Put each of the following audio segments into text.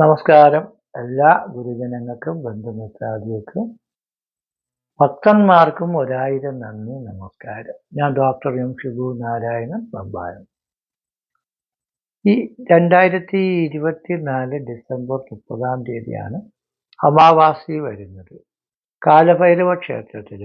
നമസ്കാരം. എല്ലാ ഗുരുജനങ്ങൾക്കും ബന്ധുമിത്രാദികൾക്കും ഭക്തന്മാർക്കും ഒരായിരം നന്ദി നമസ്കാരം. ഞാൻ ഡോക്ടർ എം ഷിബു നാരായണൻ പമ്പായം. ഈ രണ്ടായിരത്തി ഇരുപത്തി നാല് ഡിസംബർ മുപ്പതാം തീയതിയാണ് അമാവാസി വരുന്നത്. കാലഭൈരവ ക്ഷേത്രത്തിൽ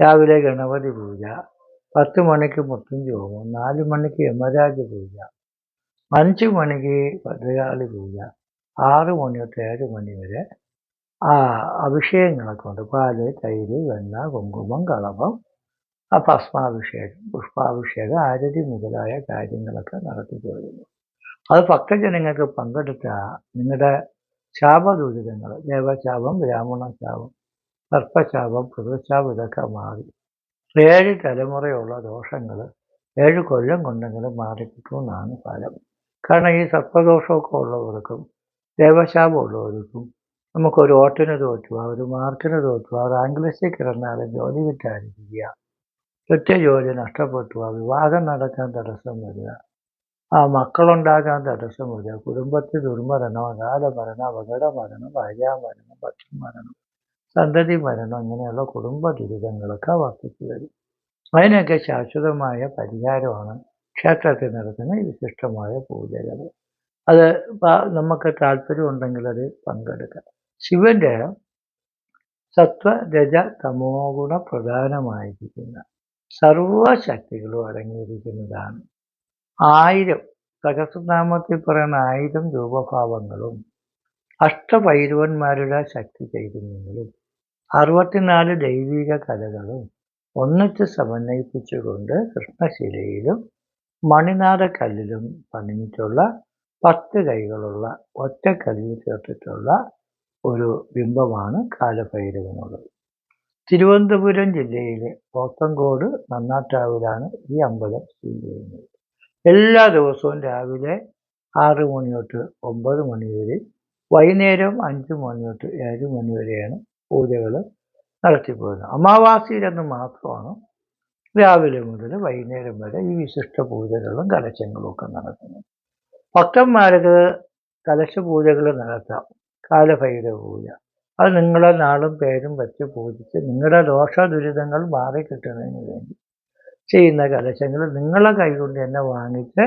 രാവിലെ ഗണപതി പൂജ പത്ത് മണിക്ക് മുത്തും ചോമം നാല് മണിക്ക് യമരാജ പൂജ അഞ്ച് മണിക്ക് ഭദ്രകാളി പൂജ ആറ് മണി തൊട്ട് ഏഴ് മണി വരെ ആ അഭിഷേകങ്ങളൊക്കെ ഉണ്ട്. പാൽ തൈര് വെണ്ണ കുങ്കുമം കളഭം ആ ഭസ്മാഭിഷേകം പുഷ്പാഭിഷേകം ആരതി മുതലായ കാര്യങ്ങളൊക്കെ നടത്തി പോരുന്നു അത് ഭക്തജനങ്ങൾക്ക് പങ്കെടുത്ത നിങ്ങളുടെ ശാപദൂരിതങ്ങൾ ദേവശാപം ബ്രാഹ്മണ ശാപം സർപ്പശാപം പ്രതിശാപം ഇതൊക്കെ മാറി. ഏഴ് തലമുറയുള്ള ദോഷങ്ങൾ ഏഴ് കൊല്ലം കൊണ്ടെങ്കിലും മാറിക്കിട്ടുമെന്നാണ് ഫലം. കാരണം ഈ സർപ്പദോഷമൊക്കെ ഉള്ളവർക്കും ദേവശാപം ഉള്ളവർക്കും നമുക്കൊരു ഓട്ടിന് തോറ്റു ഒരു മാർക്കിന് തോറ്റുക റാങ്ക് ലിസ്റ്റിൽ കിടന്നാലും ജോലി കിട്ടാതിരിക്കുക. ഒറ്റ ജോലി നഷ്ടപ്പെട്ടു വിവാഹം നടക്കാൻ തടസ്സം വരിക. ആ മക്കളുണ്ടാകാൻ തടസ്സം വരിക. കുടുംബത്തിൽ ദുർമരണം അകാല മരണം അപകട മരണം ഭാര്യാമരണം മരണം സന്തതി മരണം ഇങ്ങനെയുള്ള കുടുംബ ദുരിതങ്ങളൊക്കെ വർദ്ധിച്ചു വരും. അതിനൊക്കെ ശാശ്വതമായ പരിഹാരമാണ് ക്ഷേത്രത്തിൽ നടത്തുന്ന വിശിഷ്ടമായ പൂജകൾ. അത് നമുക്ക് താല്പര്യം ഉണ്ടെങ്കിൽ അത് പങ്കെടുക്കാം. ശിവന്റെ സത്വ രജ തമോ ഗുണ പ്രധാനമായിരിക്കുന്ന സർവശക്തികളും അടങ്ങിയിരിക്കുന്നതാണ്. ആയിരം സഹസ്രനാമത്തിൽ പറയുന്ന ആയിരം രൂപഭാവങ്ങളും അഷ്ടഭൈരവന്മാരുടെ ശക്തി ചൈതന്യങ്ങളും അറുപത്തിനാല് ദൈവിക കലകളും ഒന്നിച്ച് സമന്വയിപ്പിച്ചുകൊണ്ട് കൃഷ്ണശിലയിലും മണിനാഥക്കല്ലിലും പണിഞ്ഞിട്ടുള്ള പത്ത് കൈകളുള്ള ഒറ്റ കല്ലിൽ ചേർത്തിട്ടുള്ള ഒരു ബിംബമാണ് കാലഭൈരവനുള്ളത്. തിരുവനന്തപുരം ജില്ലയിലെ പോത്തങ്കോട് നന്നാട്ടാവിലാണ് ഈ അമ്പലം സ്ഥിതി ചെയ്യുന്നത്. എല്ലാ ദിവസവും രാവിലെ ആറ് മണി തൊട്ട് ഒമ്പത് മണി വരെ വൈകുന്നേരം അഞ്ച് മണി തൊട്ട് ഏഴ് മണി വരെയാണ് പൂജകൾ നടത്തിപ്പോകുന്നത് അമാവാസിയിലെന്ന് മാത്രമാണ് രാവിലെ മുതൽ വൈകുന്നേരം വരെ ഈ വിശിഷ്ട പൂജകളും കലശങ്ങളും ഒക്കെ നടക്കുന്നത്. ഭക്തന്മാർക്ക് കലശ പൂജകൾ നടത്താം കാലഭൈരവ പൂജ അത് നിങ്ങളെ നാളും പേരും വെച്ച് പൂജിച്ച് നിങ്ങളുടെ ദോഷ ദുരിതങ്ങൾ മാറി കിട്ടുന്നതിന് വേണ്ടി ചെയ്യുന്ന കലശങ്ങൾ നിങ്ങളെ കൈകൊണ്ട് തന്നെ വാങ്ങിച്ച്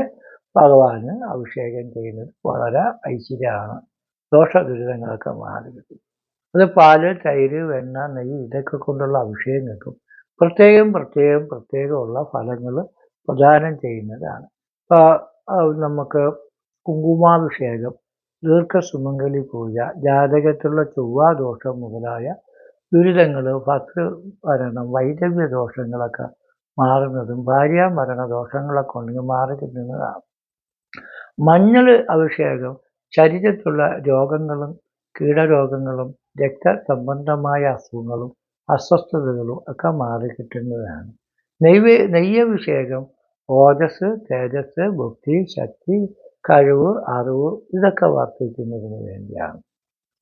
ഭഗവാന് അഭിഷേകം ചെയ്യുന്നത് വളരെ ഐശ്വര്യമാണ്. ദോഷ ദുരിതങ്ങളൊക്കെ മാറി കിട്ടും അത് പാൽ തൈര് വെണ്ണ നെയ്യ് ഇതൊക്കെ കൊണ്ടുള്ള അഭിഷേകം കിട്ടും. പ്രത്യേകം പ്രത്യേകം പ്രത്യേകമുള്ള ഫലങ്ങൾ പ്രദാനം ചെയ്യുന്നതാണ്. നമുക്ക് കുങ്കുമാഭിഷേകം ദീർഘസുമംഗലി പൂജ ജാതകത്തിലുള്ള ചൊവ്വാദോഷം മുതലായ ദുരിതങ്ങൾ ഭക്തമരണം വൈദവ്യ ദോഷങ്ങളൊക്കെ മാറുന്നതും ഭാര്യാമരണ ദോഷങ്ങളൊക്കെ ഉണ്ടെങ്കിൽ മാറി കിട്ടുന്നതാണ് മഞ്ഞൾ അഭിഷേകം ശരീരത്തിലുള്ള രോഗങ്ങളും കീടരോഗങ്ങളും രക്തസംബന്ധമായ അസുഖങ്ങളും അസ്വസ്ഥതകളും ഒക്കെ മാറി കിട്ടുന്നതാണ്. നെയ്വേ നെയ്യഭിഷേകം ഓജസ് തേജസ് ബുദ്ധി ശക്തി കഴിവ് അറിവ് ഇതൊക്കെ വർദ്ധിക്കുന്നതിന് വേണ്ടിയാണ്.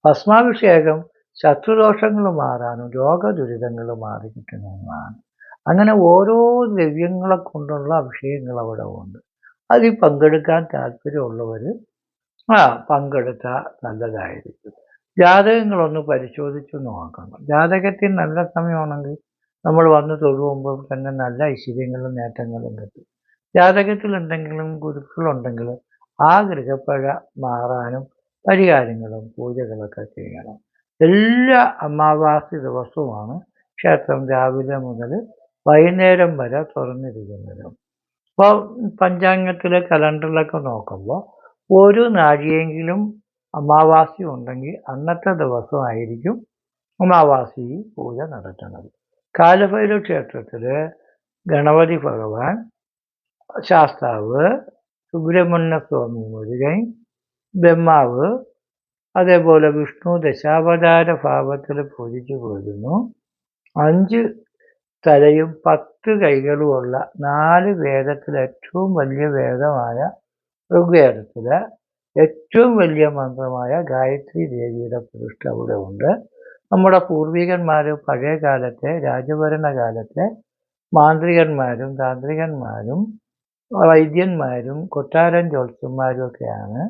ഭസ്മാഭിഷേകം ശത്രുദോഷങ്ങൾ മാറാനും രോഗദുരിതങ്ങൾ മാറി കിട്ടുന്നതുമാണ് അങ്ങനെ ഓരോ ദ്രവ്യങ്ങളെ കൊണ്ടുള്ള അഭിഷേകങ്ങൾ അവിടെ ഉണ്ട്. അതിൽ പങ്കെടുക്കാൻ താല്പര്യമുള്ളവർ ആ പങ്കെടുത്താൽ നല്ലതായിരിക്കും. ജാതകങ്ങളൊന്ന് പരിശോധിച്ച് നോക്കണം. ജാതകത്തിൽ നല്ല സമയമാണെങ്കിൽ നമ്മൾ വന്ന് തൊഴുമ്പോൾ തന്നെ നല്ല ഐശ്വര്യങ്ങളും നേട്ടങ്ങളും കിട്ടും. ജാതകത്തിൽ എന്തെങ്കിലും ഗുരുക്കളുണ്ടെങ്കിൽ ആ ഗൃഹപ്പഴ മാറാനും പരിഹാരങ്ങളും പൂജകളൊക്കെ ചെയ്യണം. എല്ലാ അമാവാസി ദിവസവുമാണ് ക്ഷേത്രം രാവിലെ മുതൽ വൈകുന്നേരം വരെ തുറന്നിരിക്കുന്നത്. അപ്പോൾ പഞ്ചാംഗത്തിലെ കലണ്ടറിലൊക്കെ നോക്കുമ്പോൾ ഒരു നാഴിയെങ്കിലും അമാവാസി ഉണ്ടെങ്കിൽ അന്നത്തെ ദിവസമായിരിക്കും അമാവാസി പൂജ നടത്തുന്നത്. കാലഭൈരവ ക്ഷേത്രത്തിൽ ഗണപതി ഭഗവാൻ ശാസ്താവ് സുബ്രഹ്മണ്യ സ്വാമി മുരുകൻ ബ്രഹ്മാവ് അതേപോലെ വിഷ്ണു ദശാവതാര ഭാവത്തിൽ പൂജിച്ചു പോരുന്നു അഞ്ച് തലയും പത്ത് കൈകളുമുള്ള നാല് വേദത്തിൽ ഏറ്റവും വലിയ വേദമായ ഋഗ്വേദത്തിലെ ഏറ്റവും വലിയ മന്ത്രമായ ഗായത്രി ദേവിയുടെ പ്രതിഷ്ഠ അവിടെ ഉണ്ട്. നമ്മുടെ പൂർവികന്മാർ പഴയ കാലത്തെ രാജഭരണ കാലത്തെ മാന്ത്രികന്മാരും താന്ത്രികന്മാരും വൈദ്യന്മാരും കൊട്ടാരൻ ജ്യോത്സ്യന്മാരും ഒക്കെയാണ്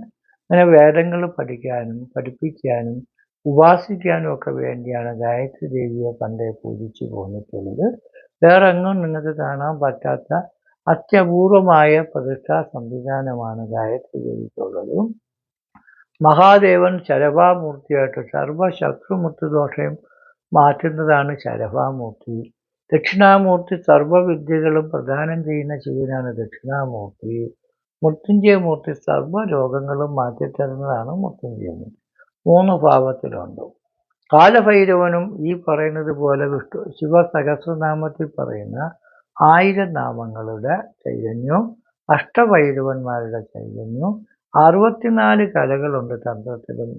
അങ്ങനെ വേദങ്ങൾ പഠിക്കാനും പഠിപ്പിക്കാനും ഉപാസിക്കാനും ഒക്കെ വേണ്ടിയാണ് ഗായത്രി ദേവിയെ പണ്ടേ പൂജിച്ചു പോന്നിട്ടുള്ളത്. വേറെ എങ്ങും നിങ്ങൾക്ക് കാണാൻ പറ്റാത്ത അത്യപൂർവമായ പ്രതിഷ്ഠാ സംവിധാനമാണ് ഗായത്രി ദേവിക്കുള്ളതും. മഹാദേവൻ ശരഭാമൂർത്തിയായിട്ട് സർവശത്രുമുക്തി ദോഷം മാറ്റുന്നതാണ് ശരഭാമൂർത്തി. ദക്ഷിണാമൂർത്തി സർവവിദ്യകളും പ്രദാനം ചെയ്യുന്ന ശിവനാണ് ദക്ഷിണാമൂർത്തി. മൃത്യുഞ്ജയമൂർത്തി സർവ രോഗങ്ങളും മാറ്റിത്തരുന്നതാണ് മൃത്യുഞ്ജയമൂർത്തി മൂന്ന് ഭാവത്തിലുണ്ട്. കാലഭൈരവനും ഈ പറയുന്നത് പോലെ വിഷ്ണു ശിവസഹസ്രനാമത്തിൽ പറയുന്ന ആയിരം നാമങ്ങളുടെ ചൈതന്യവും അഷ്ടഭൈരവന്മാരുടെ ചൈതന്യവും അറുപത്തിനാല് കലകളുണ്ട് തന്ത്രത്തിലും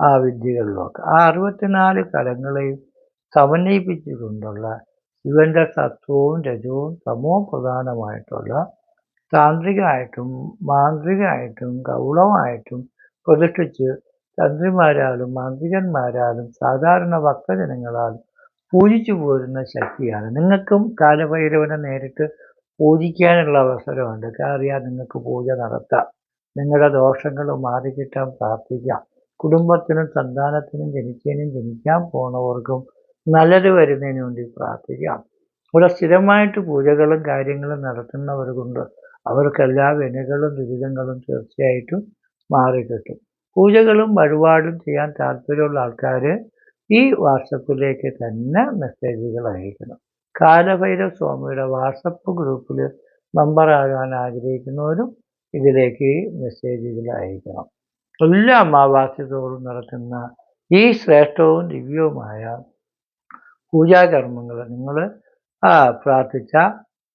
ആ വിദ്യകളിലുമൊക്കെ ആ അറുപത്തിനാല് കലങ്ങളെയും സമന്വയിപ്പിച്ചുകൊണ്ടുള്ള ശിവന്റെ സത്വവും രജവും തമവും പ്രധാനമായിട്ടുള്ള താന്ത്രികമായിട്ടും മാന്ത്രികമായിട്ടും ഗൗളമായിട്ടും പ്രതിഷ്ഠിച്ച് തന്ത്രിമാരാലും മാന്ത്രികന്മാരാലും സാധാരണ ഭക്തജനങ്ങളാലും പൂജിച്ചു പോരുന്ന ശക്തിയാണ്. നിങ്ങൾക്കും കാലഭൈരവനെ നേരിട്ട് പൂജിക്കാനുള്ള അവസരമുണ്ട്. അറിയാൻ നിങ്ങൾക്ക് പൂജ നടത്താം. നിങ്ങളുടെ ദോഷങ്ങൾ മാറിക്കിട്ടാൻ പ്രാർത്ഥിക്കാം. കുടുംബത്തിനും സന്താനത്തിനും ജനിച്ചതിനും ജനിക്കാൻ പോണവർക്കും നല്ലത് വരുന്നതിന് വേണ്ടി പ്രാർത്ഥിക്കാം. ഇവിടെ സ്ഥിരമായിട്ട് പൂജകളും കാര്യങ്ങളും നടത്തുന്നവർ കൊണ്ട് അവർക്ക് എല്ലാ വിനകളും ദുരിതങ്ങളും തീർച്ചയായിട്ടും മാറിക്കിട്ടും. പൂജകളും വഴിപാടും ചെയ്യാൻ താല്പര്യമുള്ള ആൾക്കാർ ഈ വാട്സപ്പിലേക്ക് തന്നെ മെസ്സേജുകൾ അയക്കണം. കാലഭൈരവ സ്വാമിയുടെ വാട്സപ്പ് ഗ്രൂപ്പിൽ മെമ്പറാകാൻ ആഗ്രഹിക്കുന്നവരും ഇതിലേക്ക് മെസ്സേജുകൾ അയക്കണം. എല്ലാ അമാവാസി തോറും നടത്തുന്ന ഈ ശ്രേഷ്ഠവും ദിവ്യവുമായ പൂജാകർമ്മങ്ങൾ. നിങ്ങൾ പ്രാർത്ഥിച്ച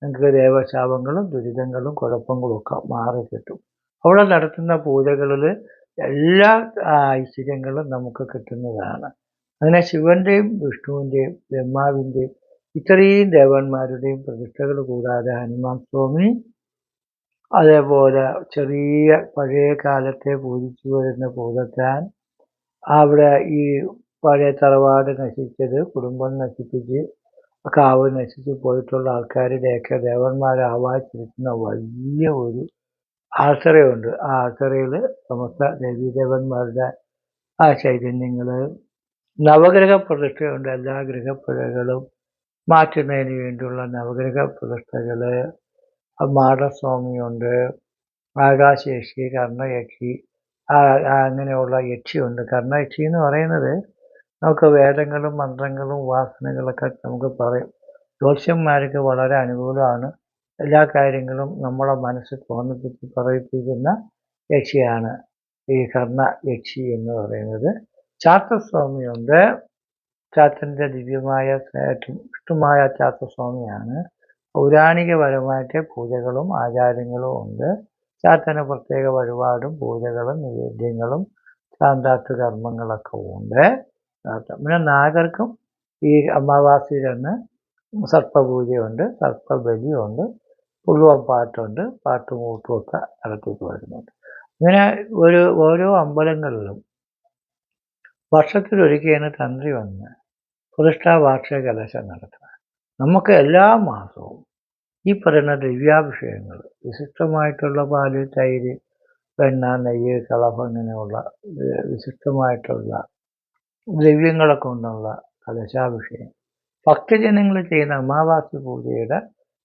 നിങ്ങൾക്ക് ദേവശാപങ്ങളും ദുരിതങ്ങളും കുഴപ്പങ്ങളും ഒക്കെ മാറി കിട്ടും. അവിടെ നടത്തുന്ന പൂജകളിൽ എല്ലാ ഐശ്വര്യങ്ങളും നമുക്ക് കിട്ടുന്നതാണ്. അങ്ങനെ ശിവന്റെയും വിഷ്ണുവിന്റെയും ബ്രഹ്മാവിന്റെയും ഇത്രയും ദേവന്മാരുടെയും പ്രതിഷ്ഠകൾ കൂടാതെ ഹനുമാൻ സ്വാമി അതേപോലെ ചെറിയ പഴയ കാലത്തെ പൂജിച്ചു വരുന്ന പൂതത്താൻ അവിടെ ഈ പഴയ തറവാട് നശിച്ചത് കുടുംബം നശിപ്പിച്ച് കാവ് നശിച്ച് പോയിട്ടുള്ള ആൾക്കാരുടെയൊക്കെ ദേവന്മാരെ ആവാഹിച്ചിരിക്കുന്ന വലിയ ഒരു ആശ്രയമുണ്ട്. ആ ആശ്രയിൽ സമസ്ത ദേവീദേവന്മാരുടെ ആ ചൈതന്യങ്ങൾ നവഗ്രഹ പ്രതിഷ്ഠയുണ്ട്. എല്ലാ ഗ്രഹപ്പുഴകളും മാറ്റുന്നതിന് വേണ്ടിയുള്ള നവഗ്രഹ പ്രതിഷ്ഠകൾ മാടസ്വാമിയുണ്ട് ആകാശയക്ഷി കർണയക്ഷി അങ്ങനെയുള്ള യക്ഷിയുണ്ട്. കർണയക്ഷി എന്ന് പറയുന്നത് നമുക്ക് വേദങ്ങളും മന്ത്രങ്ങളും വാസനകളൊക്കെ നമുക്ക് പറയും. ജ്യോത്സ്യന്മാർക്ക് വളരെ അനുകൂലമാണ്. എല്ലാ കാര്യങ്ങളും നമ്മളെ മനസ്സിൽ തോന്നിപ്പിച്ച് പറയിപ്പിക്കുന്ന യക്ഷിയാണ് ഈ കർണ യക്ഷി എന്ന് പറയുന്നത്. ചാത്തസ്വാമിയുണ്ട്. ചാത്തന്റെ ദിവ്യമായ ഇഷ്ടമായ ചാത്തസ്വാമിയാണ്. പൗരാണികപരമായിട്ട് പൂജകളും ആചാരങ്ങളും ഉണ്ട്. ചാത്തന് പ്രത്യേക വഴിപാടും പൂജകളും നിവേദ്യങ്ങളും ശാന്താത്വ കർമ്മങ്ങളൊക്കെ ഉണ്ട്. പിന്നെ നാഗർക്കും ഈ അമാവാസിയിലന്ന് സർപ്പപൂജയുണ്ട് സർപ്പബലിയുണ്ട് പുള്ളുവം പാട്ടുണ്ട് പാട്ടും കൂട്ടും ഒക്കെ നടത്തിയിട്ട് വരുന്നുണ്ട്. ഇങ്ങനെ ഒരു ഓരോ അമ്പലങ്ങളിലും വർഷത്തിലൊരിക്കലാണ് തന്ത്രി വന്ന് പ്രതിഷ്ഠാ വാർഷിക കലശം നടത്തുക. നമുക്ക് എല്ലാ മാസവും ഈ പറയുന്ന ദിവ്യാഭിഷേകങ്ങൾ വിശിഷ്ടമായിട്ടുള്ള പാൽ തൈര് വെണ്ണ നെയ്യ് കളഫ് അങ്ങനെയുള്ള വിശിഷ്ടമായിട്ടുള്ള ദ്രവ്യങ്ങളെ കൊണ്ടുള്ള കലശാഭിഷേകം. ഭക്തജനങ്ങൾ ചെയ്യുന്ന അമാവാസി പൂജയുടെ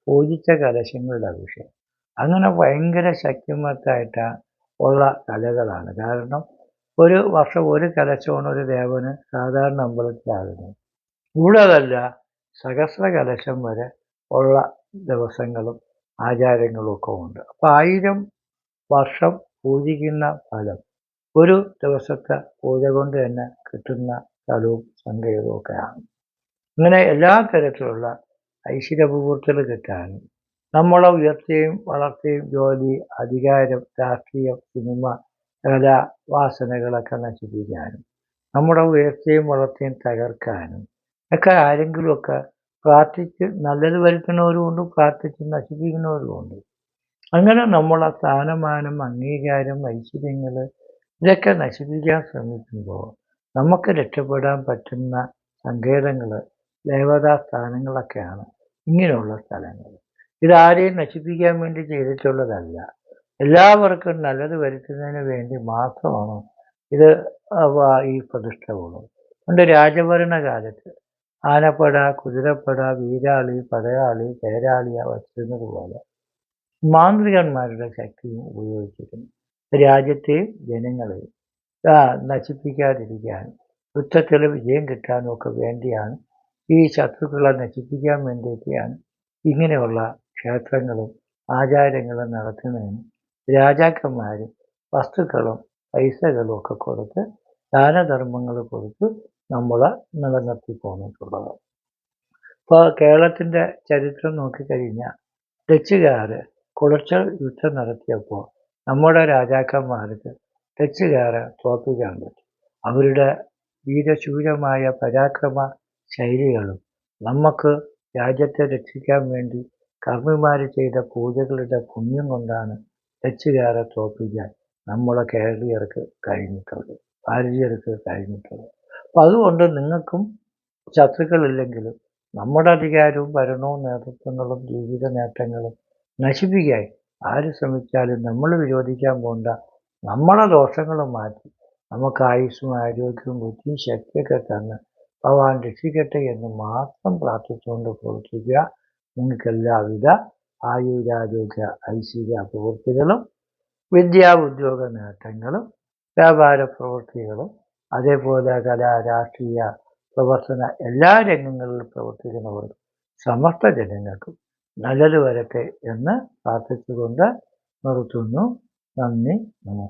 പൂജിച്ച കലശങ്ങളുടെ അഭിഷേകം. അങ്ങനെ ഭയങ്കര ശക്തിമത്തായിട്ട് ഉള്ള കലകളാണ്. കാരണം ഒരു വർഷം ഒരു കലശമാണ് ഒരു ദേവന് സാധാരണ അമ്പലത്തിലാകുന്നത്. അതല്ല സഹസ്ര കലശം വരെ ഉള്ള ദിവസങ്ങളും ആചാരങ്ങളും ഒക്കെ ഉണ്ട്. അപ്പോൾ ആയിരം വർഷം പൂജിക്കുന്ന ഫലം ഒരു ദിവസത്തെ പൂജ കൊണ്ട് തന്നെ കിട്ടുന്ന സ്ഥലവും സങ്കേതവും ഒക്കെയാണ്. അങ്ങനെ എല്ലാ തരത്തിലുള്ള ഐശ്വര്യപൂർത്തൽ കിട്ടാനും നമ്മളെ ഉയർച്ചയും വളർച്ചയും ജോലി അധികാരം രാഷ്ട്രീയം സിനിമ കല വാസനകളൊക്കെ നശിപ്പിക്കാനും നമ്മുടെ ഉയർച്ചയും വളർച്ചയും തകർക്കാനും ഒക്കെ ആരെങ്കിലുമൊക്കെ പ്രാർത്ഥിച്ച് നല്ലത് വരുത്തുന്നവരുമുണ്ട് പ്രാർത്ഥിച്ച് നശിപ്പിക്കുന്നവരുമുണ്ട്. അങ്ങനെ നമ്മളെ സ്ഥാനമാനം അംഗീകാരം ഐശ്വര്യങ്ങൾ ഇതൊക്കെ നശിപ്പിക്കാൻ ശ്രമിക്കുമ്പോൾ നമുക്ക് രക്ഷപ്പെടാൻ പറ്റുന്ന സങ്കേതങ്ങൾ ദേവതാ സ്ഥാനങ്ങളൊക്കെയാണ് ഇങ്ങനെയുള്ള സ്ഥലങ്ങൾ ഇതാരെയും നശിപ്പിക്കാൻ വേണ്ടി ചെയ്തിട്ടുള്ളതല്ല. എല്ലാവർക്കും നല്ലത് വരുത്തുന്നതിന് വേണ്ടി മാത്രമാണ് ഇത് ഈ പ്രതിഷ്ഠകളും പണ്ട് രാജഭരണകാലത്ത് ആനപ്പട കുതിരപ്പട വീരാളി പടയാളി തേരാളിയ വച്ചിരുന്നത് പോലെ മാന്ത്രികന്മാരുടെ ശക്തിയും ഉപയോഗിച്ചിരുന്നു. രാജ്യത്തെയും ജനങ്ങളെയും നശിപ്പിക്കാതിരിക്കാൻ. യുദ്ധത്തിൽ വിജയം കിട്ടാനും ഒക്കെ വേണ്ടിയാണ് ഈ ശത്രുക്കളെ നശിപ്പിക്കാൻ വേണ്ടിയൊക്കെയാണ് ഇങ്ങനെയുള്ള ക്ഷേത്രങ്ങളും ആചാരങ്ങളും നടത്തുന്നതിന് രാജാക്കന്മാരും വസ്തുക്കളും പൈസകളും ഒക്കെ കൊടുത്ത് ദാനധർമ്മങ്ങൾ കൊടുത്ത് നമ്മളെ നിലനിർത്തി പോന്നിട്ടുള്ളത്. ഇപ്പോൾ കേരളത്തിന്റെ ചരിത്രം നോക്കിക്കഴിഞ്ഞാൽ ഡച്ചുകാർ കുളച്ചൽ യുദ്ധം നടത്തിയപ്പോൾ നമ്മുടെ രാജാക്കന്മാർക്ക് ഡച്ചുകാരെ തോൽപ്പിക്കാൻ അവരുടെ വീരശൂരമായ പരാക്രമ ശൈലികളും നമുക്ക് രാജ്യത്തെ രക്ഷിക്കാൻ വേണ്ടി കർമ്മിമാർ ചെയ്ത പൂജകളുടെ പുണ്യം കൊണ്ടാണ് ഡച്ചുകാരെ തോൽപ്പിക്കാൻ നമ്മളെ കേരളീയർക്ക് കഴിഞ്ഞിട്ടുള്ളത് ഭാരതീയർക്ക് കഴിഞ്ഞിട്ടുള്ളത്. അപ്പം അതുകൊണ്ട് നിങ്ങൾക്കും ശത്രുക്കളില്ലെങ്കിലും നമ്മുടെ അധികാരവും ഭരണവും നേതൃത്വങ്ങളും ജീവിത നേട്ടങ്ങളും നശിപ്പിക്കാൻ ആര് ശ്രമിച്ചാലും നമ്മൾ വിരോധിക്കാൻ പോണ്ട നമ്മളെ ദോഷങ്ങൾ മാറ്റി. നമുക്ക് ആയുസ്സും ആരോഗ്യവും ബുദ്ധിയും ശക്തിയൊക്കെ തന്ന് ഭഗവാൻ രക്ഷിക്കട്ടെ എന്ന് മാത്രം പ്രാർത്ഥിച്ചുകൊണ്ട് പ്രവർത്തിക്കുക. നിങ്ങൾക്ക് എല്ലാവിധ ആയുരാരോഗ്യ ഐശ്വര്യ പ്രവൃത്തികളും വിദ്യാ ഉദ്യോഗ നേട്ടങ്ങളും വ്യാപാര പ്രവൃത്തികളും അതേപോലെ കലാ രാഷ്ട്രീയ പ്രവർത്തന എല്ലാ രംഗങ്ങളിൽ പ്രവർത്തിക്കുന്നവർക്ക് സമസ്ത ജനങ്ങൾക്കും നല്ലത് വരട്ടെ എന്ന് പ്രാർത്ഥിച്ചുകൊണ്ട് നിർത്തുന്നു. なんね、飲み。